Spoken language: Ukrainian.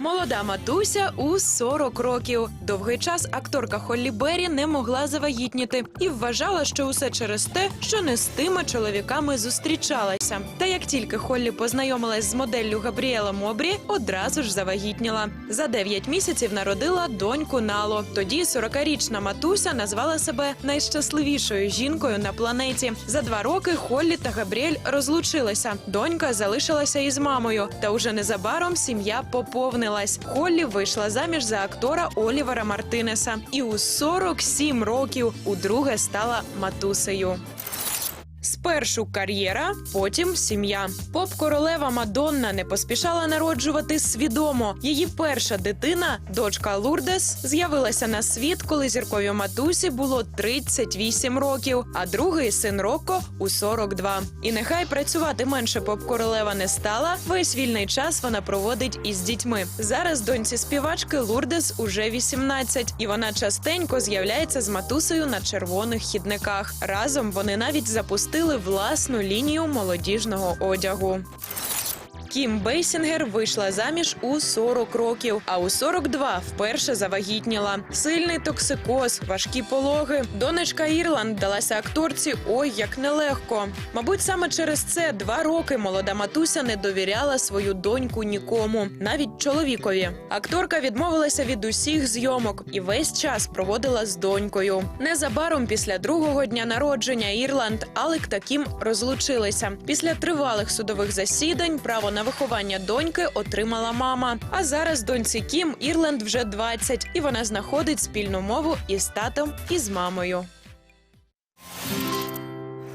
Молода матуся у 40 років. Довгий час акторка Холлі Беррі не могла завагітніти і вважала, що усе через те, що не з тими чоловіками зустрічалася. Та як тільки Холлі познайомилась з моделлю Габріела Мобрі, одразу ж завагітніла. За 9 місяців народила доньку Нало. Тоді 40-річна матуся назвала себе найщасливішою жінкою на планеті. За два роки Холлі та Габріель розлучилися. Донька залишилася із мамою, та уже незабаром сім'я поповнилась. Холлі вийшла заміж за актора Олівера Мартинеса і у 47 років удруге стала матусею. Спершу кар'єра, потім сім'я. Поп-королева Мадонна не поспішала народжувати свідомо. Її перша дитина, дочка Лурдес, з'явилася на світ, коли зірковій матусі було 38 років, а другий син Рокко у 42. І нехай працювати менше поп-королева не стала. Весь вільний час вона проводить із дітьми. Зараз доньці співачки Лурдес уже 18, і вона частенько з'являється з матусею на червоних хідниках. Разом вони навіть запустили власну лінію молодіжного одягу. Кім Бейсінгер вийшла заміж у 40 років, а у 42 вперше завагітніла. Сильний токсикоз, важкі пологи. Донечка Ірланд далася акторці ой як нелегко. Мабуть, саме через це два роки молода матуся не довіряла свою доньку нікому, навіть чоловікові. Акторка відмовилася від усіх зйомок і весь час проводила з донькою. Незабаром після другого дня народження Ірланд Алек та Кім розлучилися. Після тривалих судових засідань право на виховання доньки отримала мама. А зараз доньці Кім Ірленд вже 20, і вона знаходить спільну мову із татом і з мамою.